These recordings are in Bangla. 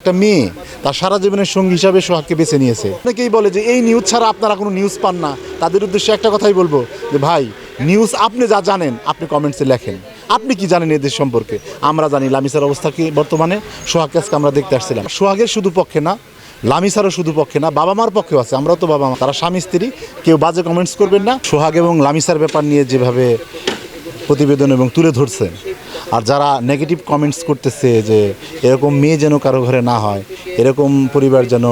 একটা মেয়ে, তার সারা জীবনের সঙ্গী হিসাবে সোহাগকে বেছে নিয়েছে। অনেকেই বলে যে, এই নিউজ ছাড়া আপনারা কোনো নিউজ পান না। তাদের উদ্দেশ্যে একটা কথাই বলব যে, ভাই নিউজ আপনি যা জানেন, আপনি কমেন্টসে লেখেন। আপনি কি জানেন এদের সম্পর্কে? আমরা জানি লামিসার অবস্থা কি বর্তমানে। সোহাগকে আজকে আমরা দেখতে আসছিলাম। সোহাগের শুধু পক্ষে না, লামিসারও শুধু পক্ষে না বাবা মার পক্ষেও আছে। আমরাও তো বাবা মা তারা স্বামী, স্ত্রী, কেউ বাজে কমেন্টস করবেন না। সোহাগ এবং লামিসার ব্যাপার নিয়ে যেভাবে প্রতিবেদন এবং তুলে ধরছেন আর যারা নেগেটিভ কমেন্টস করতেছে যে এরকম মেয়ে যেন কারও ঘরে না হয়, এরকম পরিবার যেন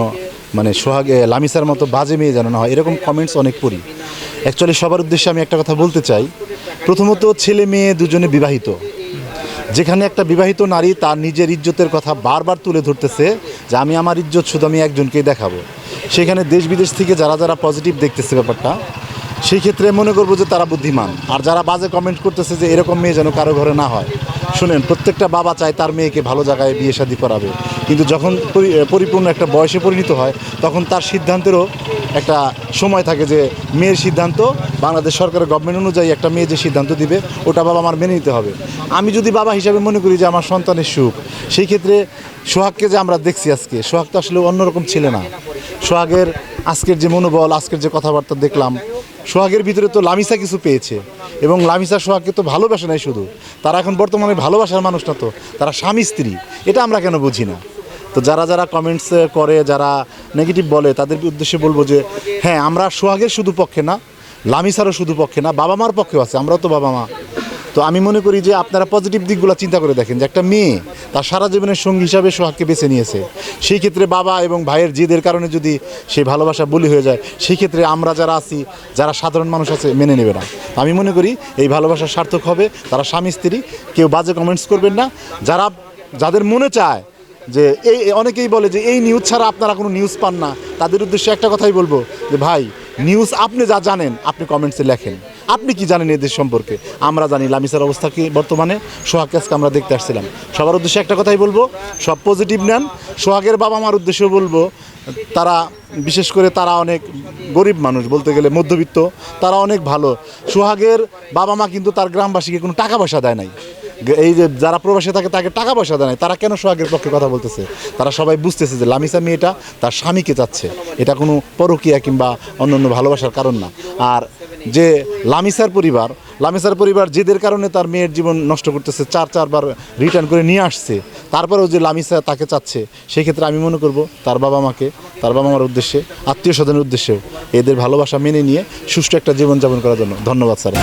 মানে সোহাগে লামিসার মতো বাজে মেয়ে যেন না হয়, এরকম কমেন্টস অনেক পড়ি অ্যাকচুয়ালি সবার উদ্দেশ্যে আমি একটা কথা বলতে চাই। প্রথমত ছেলে মেয়ে দুজনে বিবাহিত। যেখানে একটা বিবাহিত নারী তার নিজের ইজ্জতের কথা বারবার তুলে ধরতেছে যে আমি আমার ইজ্জত শুধু আমি একজনকেই দেখাবো। সেখানে দেশ বিদেশ থেকে যারা যারা পজিটিভ দেখতেছে ব্যাপারটা সেই ক্ষেত্রে মনে করব যে তারা বুদ্ধিমান। আর যারা বাজে কমেন্ট করতেছে যে এরকম মেয়ে যেন কারও ঘরে না হয়। শুনেন, প্রত্যেকটা বাবা চায় তার মেয়েকে ভালো জায়গায় বিয়ে শাদী করাবে। কিন্তু যখন পরি- পরিপূর্ণ একটা বয়সে পরিণত হয়, তখন তার সিদ্ধান্তেরও একটা সময় থাকে যে মেয়ের সিদ্ধান্ত, বাংলাদেশ সরকারের গভর্নমেন্ট অনুযায়ী একটা মেয়ে যে সিদ্ধান্ত দিবে, ওটা বাবা আমার মেনে নিতে হবে। আমি যদি বাবা হিসাবে মনে করি যে আমার সন্তানের সুখ, সেই ক্ষেত্রে সোহাগকে যে আমরা দেখছি আজকে, সোহাগ তো আসলে অন্যরকম ছেলে না। সোহাগের আজকের যে মনোবল, আজকের যে কথাবার্তা দেখলাম সোহাগের ভিতরে তো লামিসা কিছু পেয়েছে। এবং লামিসা সোহাগকে তো ভালোবাসে নাই শুধু। তারা এখন বর্তমানে ভালোবাসার মানুষ না তো। তারা স্বামী, স্ত্রী। এটা আমরা কেন বুঝি না? তো যারা যারা কমেন্টস করে, যারা নেগেটিভ বলে, তাদের উদ্দেশ্যে বলব যে হ্যাঁ আমরা সোহাগের শুধু পক্ষে না, লামিসারও শুধু পক্ষে না বাবা মার পক্ষেও আছে। আমরাও তো বাবা মা তো আমি মনে করি যে আপনারা পজিটিভ দিকগুলো চিন্তা করে দেখেন যে একটা মেয়ে তার সারা জীবনের সঙ্গী হিসাবে সোহাগকে বেছে নিয়েছে। সেই ক্ষেত্রে বাবা এবং ভাইয়ের জিদের কারণে যদি সেই ভালোবাসা বলি হয়ে যায়, সেই ক্ষেত্রে আমরা যারা আছি, যারা সাধারণ মানুষ আছে, মেনে নেবে না। আমি মনে করি এই ভালোবাসা সার্থক হবে তারা স্বামী, স্ত্রী, কেউ বাজে কমেন্টস করবেন না। যারা, যাদের মনে চায় যে এই অনেকেই বলে যে এই নিউজ ছাড়া আপনারা কোনো নিউজ পান না। তাদের উদ্দেশ্যে একটা কথাই বলব যে ভাই নিউজ আপনি যা জানেন, আপনি কমেন্টসে লেখেন। আপনি কি জানেন এদের সম্পর্কে? আমরা জানি লামিসার অবস্থা কি বর্তমানে। সোহাগকে আজকে আমরা দেখতে আসছিলাম। সবার উদ্দেশ্যে একটা কথাই বলব, সব পজিটিভ নেন। সোহাগের বাবা মার উদ্দেশ্যেও বলব, তারা বিশেষ করে তারা অনেক গরিব মানুষ, বলতে গেলে মধ্যবিত্ত, তারা অনেক ভালো। সোহাগের বাবা মা কিন্তু তার গ্রামবাসীকে কোনো টাকা পয়সা দেয় নাই। এই যে যারা প্রবাসে থাকে তাকে টাকা পয়সা দেয় নাই, তারা কেন সোহাগের পক্ষে কথা বলতেছে? তারা সবাই বুঝতেছে যে লামিসা মেয়েটা তার স্বামীকে চাচ্ছে। এটা কোনো পরকীয়া কিংবা অন্য অন্য ভালোবাসার কারণ না। আর যে লামিসার পরিবার লামিসার পরিবার যেদের কারণে তার মেয়ের জীবন নষ্ট করতেছে, চার চারবার রিটার্ন করে নিয়ে আসছে, তারপরেও যে লামিসা তাকে চাচ্ছে সেই ক্ষেত্রে আমি মনে করব তার বাবা মাকে, তার বাবা মার উদ্দেশ্যে, আত্মীয় স্বজনের উদ্দেশ্যেও এদের ভালোবাসা মেনে নিয়ে সুষ্ঠু একটা জীবনযাপন করার জন্য। ধন্যবাদ, স্যার।